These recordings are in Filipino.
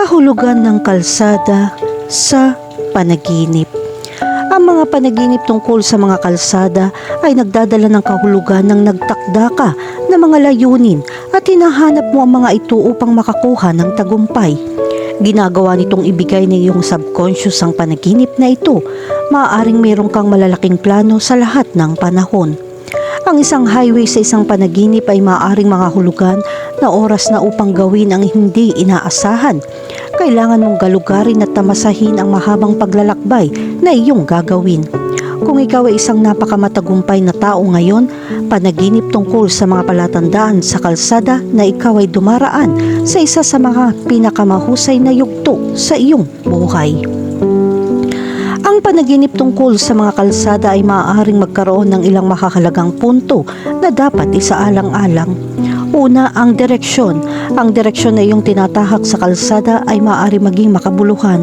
kahulugan ng kalsada sa panaginip. Ang mga panaginip tungkol sa mga kalsada ay nagdadala ng kahulugan ng nagtakda ka na mga layunin at hinahanap mo ang mga ito upang makakuha ng tagumpay. Ginagawa nitong ibigay ng iyong subconscious ang panaginip na ito. Maaaring mayroon kang malalaking plano sa lahat ng panahon. Ang isang highway sa isang panaginip ay maaaring mga hulugan na oras na upang gawin ang hindi inaasahan. Kailangan mong galugarin at tamasahin ang mahabang paglalakbay na iyong gagawin. Kung ikaw ay isang napakamatagumpay na tao ngayon, panaginip tungkol sa mga palatandaan sa kalsada na ikaw ay dumaraan sa isa sa mga pinakamahusay na yugto sa iyong buhay. Ang panaginip tungkol sa mga kalsada ay maaaring magkaroon ng ilang makakalagang punto na dapat isaalang-alang. Una, ang direksyon. Ang direksyon na iyong tinatahak sa kalsada ay maaari maging makabuluhan.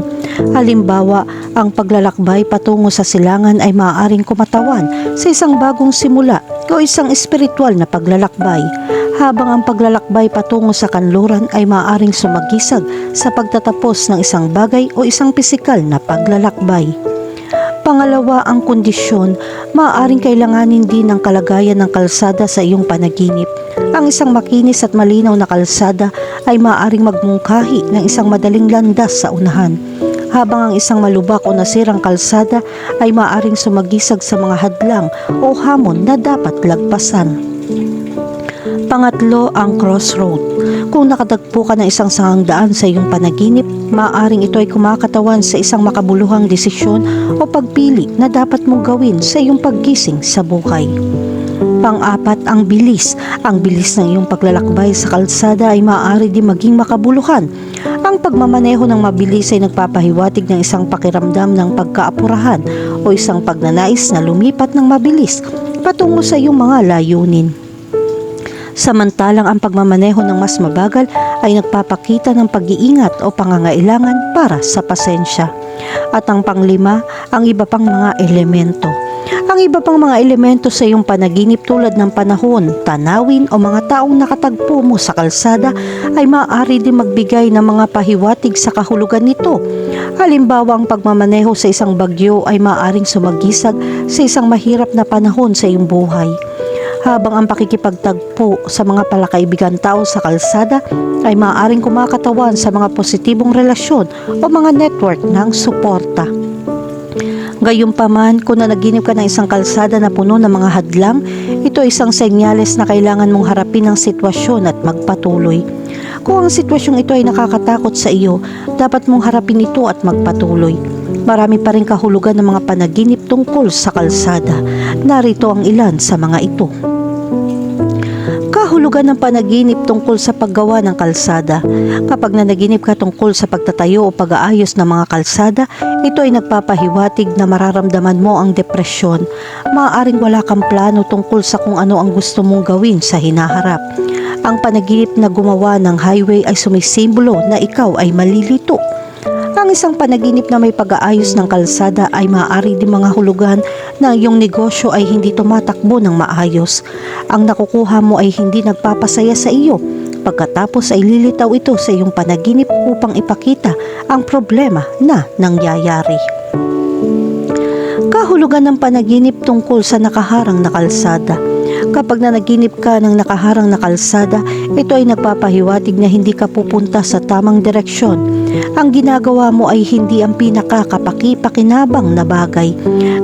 Halimbawa, ang paglalakbay patungo sa silangan ay maaaring kumatawan sa isang bagong simula o isang espiritual na paglalakbay. Habang ang paglalakbay patungo sa kanluran ay maaaring sumagisag sa pagtatapos ng isang bagay o isang pisikal na paglalakbay. Pangalawa, ang kondisyon, maaaring kailanganin din ng kalagayan ng kalsada sa iyong panaginip. Ang isang makinis at malinaw na kalsada ay maaaring magmungkahi ng isang madaling landas sa unahan. Habang ang isang malubak o nasirang kalsada ay maaaring sumagisag sa mga hadlang o hamon na dapat lagpasan. Pangatlo, ang crossroad. Kung nakatagpo ka ng isang sangangdaan sa iyong panaginip, maaaring ito ay kumakatawan sa isang makabuluhang desisyon o pagpili na dapat mong gawin sa iyong paggising sa buhay. Pang-apat, ang bilis. Ang bilis ng iyong paglalakbay sa kalsada ay maaari din maging makabuluhan. Ang pagmamaneho ng mabilis ay nagpapahiwatig ng isang pakiramdam ng pagkaapurahan o isang pagnanais na lumipat ng mabilis patungo sa iyong mga layunin. Samantalang ang pagmamaneho ng mas mabagal ay nagpapakita ng pag-iingat o pangangailangan para sa pasensya. At ang panglima, ang iba pang mga elemento. Ang iba pang mga elemento sa iyong panaginip tulad ng panahon, tanawin o mga taong nakatagpo mo sa kalsada ay maaari din magbigay ng mga pahiwatig sa kahulugan nito. Halimbawa, ang pagmamaneho sa isang bagyo ay maaaring sumagisag sa isang mahirap na panahon sa iyong buhay habang ang pakikipagtagpo sa mga palakaibigan tao sa kalsada ay maaaring kumakatawan sa mga positibong relasyon o mga network ng suporta. Gayunpaman, kung nanaginip ka ng isang kalsada na puno ng mga hadlang, ito ay isang senyales na kailangan mong harapin ang sitwasyon at magpatuloy. Kung ang sitwasyong ito ay nakakatakot sa iyo, dapat mong harapin ito at magpatuloy. Marami pa rin kahulugan ng mga panaginip tungkol sa kalsada. Narito ang ilan sa mga ito. Kahulugan ng panaginip tungkol sa paggawa ng kalsada. Kapag nanaginip ka tungkol sa pagtatayo o pag-aayos ng mga kalsada, ito ay nagpapahiwatig na mararamdaman mo ang depresyon. Maaaring wala kang plano tungkol sa kung ano ang gusto mong gawin sa hinaharap. Ang panaginip na gumawa ng highway ay sumisimbolo na ikaw ay malilito. Ang isang panaginip na may pag-aayos ng kalsada ay maaari din mga hulugan na iyong negosyo ay hindi tumatakbo ng maayos. Ang nakukuha mo ay hindi nagpapasaya sa iyo. Pagkatapos ay lilitaw ito sa iyong panaginip upang ipakita ang problema na nangyayari. Kahulugan ng panaginip tungkol sa nakaharang na kalsada. Kapag nanaginip ka ng nakaharang na kalsada, ito ay nagpapahiwatig na hindi ka pupunta sa tamang direksyon. Ang ginagawa mo ay hindi ang pinakakapaki-pakinabang na bagay.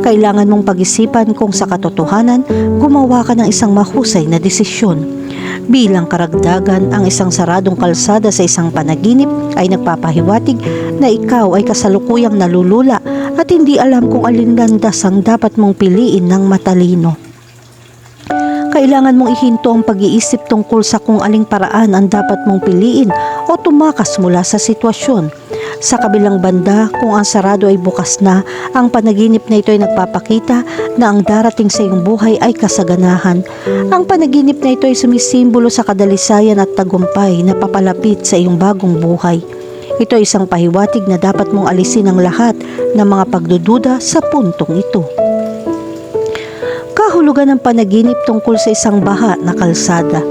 Kailangan mong pag-isipan kung sa katotohanan, gumawa ka ng isang mahusay na desisyon. Bilang karagdagan, ang isang saradong kalsada sa isang panaginip ay nagpapahiwatig na ikaw ay kasalukuyang nalulula at hindi alam kung alin landas ang dapat mong piliin ng matalino. Kailangan mong ihinto ang pag-iisip tungkol sa kung aling paraan ang dapat mong piliin o tumakas mula sa sitwasyon. Sa kabilang banda, kung ang sarado ay bukas na, ang panaginip na ito ay nagpapakita na ang darating sa iyong buhay ay kasaganahan. Ang panaginip na ito ay sumisimbolo sa kadalisayan at tagumpay na papalapit sa iyong bagong buhay. Ito ay isang pahiwatig na dapat mong alisin ang lahat ng mga pagdududa sa puntong ito Kahulugan ng panaginip tungkol sa isang baha na kalsada.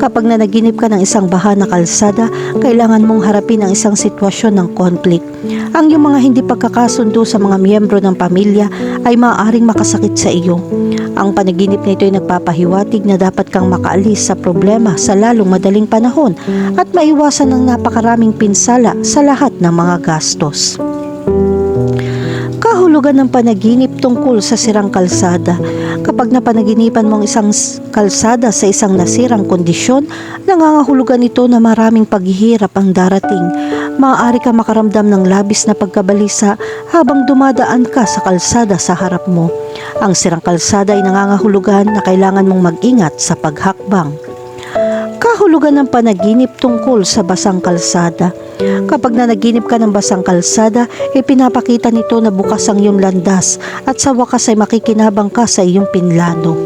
Kapag nanaginip ka ng isang baha na kalsada, kailangan mong harapin ang isang sitwasyon ng conflict. Ang iyong mga hindi pagkakasundo sa mga miyembro ng pamilya ay maaaring makasakit sa iyo. Ang panaginip na ito ay nagpapahiwatig na dapat kang makaalis sa problema sa lalong madaling panahon at maiwasan ng napakaraming pinsala sa lahat ng mga gastos. Kahulugan ng panaginip tungkol sa sirang kalsada. Kapag napanaginipan mo ang isang kalsada sa isang nasirang kondisyon, nangangahulugan ito na maraming paghihirap ang darating. Maaari ka makaramdam ng labis na pagkabalisa habang dumadaan ka sa kalsada sa harap mo. Ang sirang kalsada ay nangangahulugan na kailangan mong mag-ingat sa paghakbang. Kahulugan ng panaginip tungkol sa basang kalsada. Kapag nanaginip ka ng basang kalsada, ipinapakita nito na bukas ang iyong landas at sa wakas ay makikinabang ka sa iyong pinlano.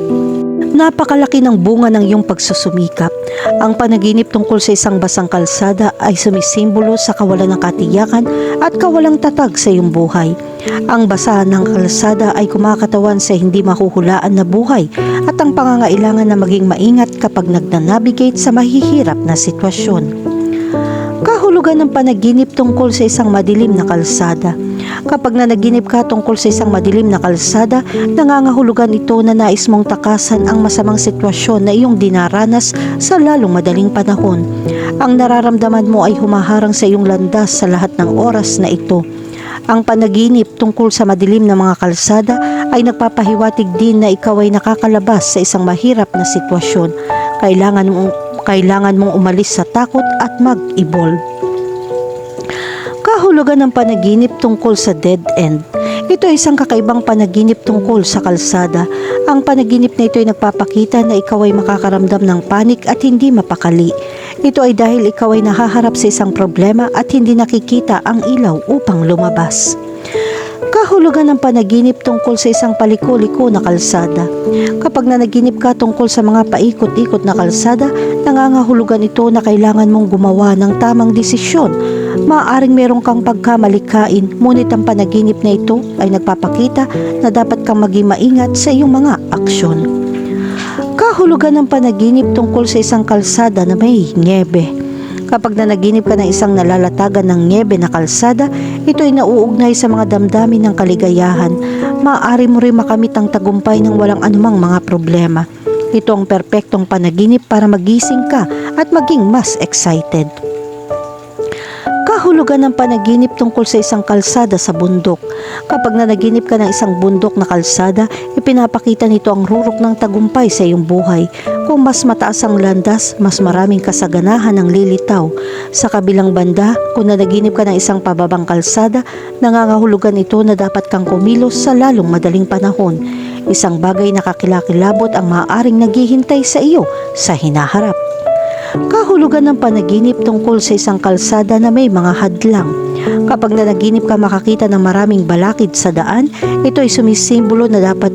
Napakalaki ng bunga ng iyong pagsusumikap. Ang panaginip tungkol sa isang basang kalsada ay sumisimbolo sa kawalan ng katiyakan at kawalang tatag sa iyong buhay. Ang basa ng kalsada ay kumakatawan sa hindi mahuhulaan na buhay at ang pangangailangan na maging maingat kapag nagna-navigate sa mahihirap na sitwasyon. Kahulugan ng panaginip tungkol sa isang madilim na kalsada. Kapag nanaginip ka tungkol sa isang madilim na kalsada, nangangahulugan ito na nais mong takasan ang masamang sitwasyon na iyong dinaranas sa lalong madaling panahon. Ang nararamdaman mo ay humaharang sa iyong landas sa lahat ng oras na ito. Ang panaginip tungkol sa madilim na mga kalsada ay nagpapahiwatig din na ikaw ay nakakalabas sa isang mahirap na sitwasyon. Kailangan mong kailangan mong umalis sa takot at mag-evolve. Kahulugan ng panaginip tungkol sa dead end. Ito ay isang kakaibang panaginip tungkol sa kalsada. Ang panaginip na ito ay nagpapakita na ikaw ay makakaramdam ng panik at hindi mapakali. Ito ay dahil ikaw ay nahaharap sa isang problema at hindi nakikita ang ilaw upang lumabas. Kahulugan ng panaginip tungkol sa isang paliko-liko na kalsada. Kapag nanaginip ka tungkol sa mga paikot-ikot na kalsada, nangangahulugan ito na kailangan mong gumawa ng tamang desisyon. Maaaring meron kang pagkamalikain, ngunit ang panaginip na ito ay nagpapakita na dapat kang maging maingat sa iyong mga aksyon. Kahulugan ng panaginip tungkol sa isang kalsada na may niebe. Kapag nanaginip ka ng isang nalalatagan ng niebe na kalsada, ito ay nauugnay sa mga damdamin ng kaligayahan. Maaari mo rin makamit ang tagumpay ng walang anumang mga problema. Ito ang perpektong panaginip para magising ka at maging mas excited. Kahulugan ng panaginip tungkol sa isang kalsada sa bundok. Kapag nanaginip ka ng isang bundok na kalsada, ipinapakita nito ang rurok ng tagumpay sa iyong buhay. Kung mas mataas ang landas, mas maraming kasaganahan ng lilitaw. Sa kabilang banda, kung nanaginip ka ng isang pababang kalsada, nangangahulugan ito na dapat kang kumilos sa lalong madaling panahon. Isang bagay na kakilakilabot ang maaaring naghihintay sa iyo sa hinaharap. Kahulugan ng panaginip tungkol sa isang kalsada na may mga hadlang. Kapag nanaginip ka makakita ng maraming balakid sa daan, ito ay sumisimbolo na dapat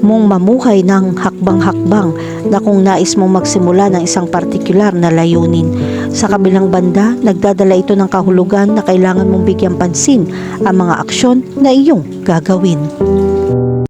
mong mamuhay ng hakbang-hakbang na kung nais mong magsimula ng isang partikular na layunin. Sa kabilang banda, nagdadala ito ng kahulugan na kailangan mong bigyan pansin ang mga aksyon na iyong gagawin.